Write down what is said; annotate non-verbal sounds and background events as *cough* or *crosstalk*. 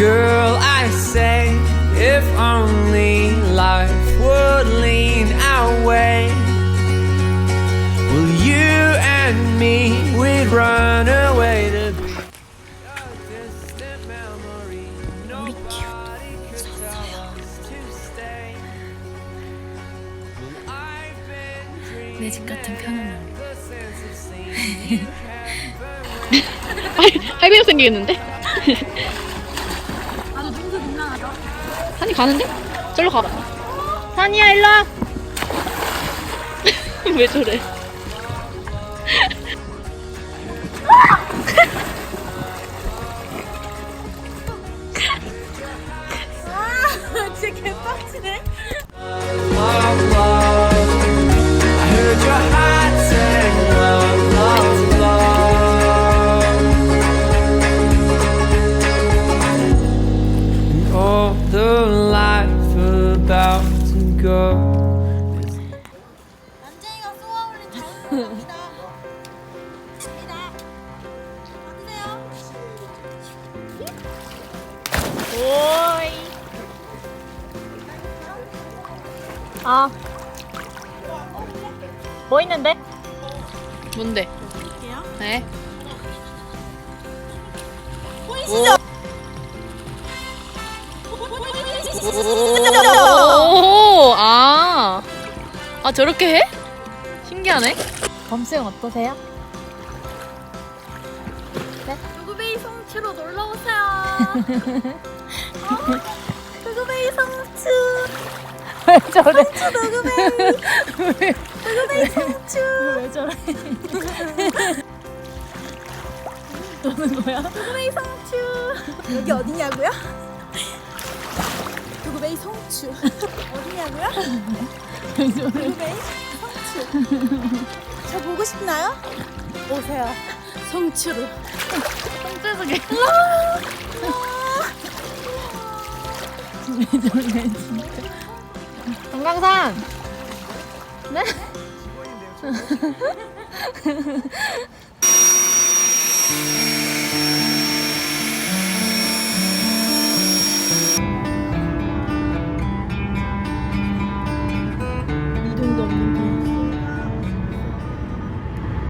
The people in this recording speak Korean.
Girl, I say, if only life would lean our way. Well, you and me, we'd run away to be a distant memory. Nobody us to stay. Well, I've been 내집 같은 편안함. the sense of seeing you 할배력 생기겠는데? 산이 가는데? 절로 가봐. 산이야, 일로 와. *laughs* 왜 저래? 진짜 개빡치네. About to go. 쏘아올린 자연입니다. 입니다. 받으세요. 오이. 아. 뭐 있는데? 뭔데? 볼게요. 네. 보이시죠? 오, 아. 아, 저렇게 해? 신기하네. 범수형 어떠세요? 두구베이 성추로 놀러 오세요. *laughs* 어, 두구베이 성추. 왜 저래? 성추 두구베이. 두구베이 성추. 왜 저래? 노는 거야? 두구베이 성추. 여기 어디냐고요? 성추. 어디냐고요? 두구베이 성추. 저 보고 싶나요? 오세요. 성추로. 성재석이. 왜 저래, 진짜. 금강산! 네?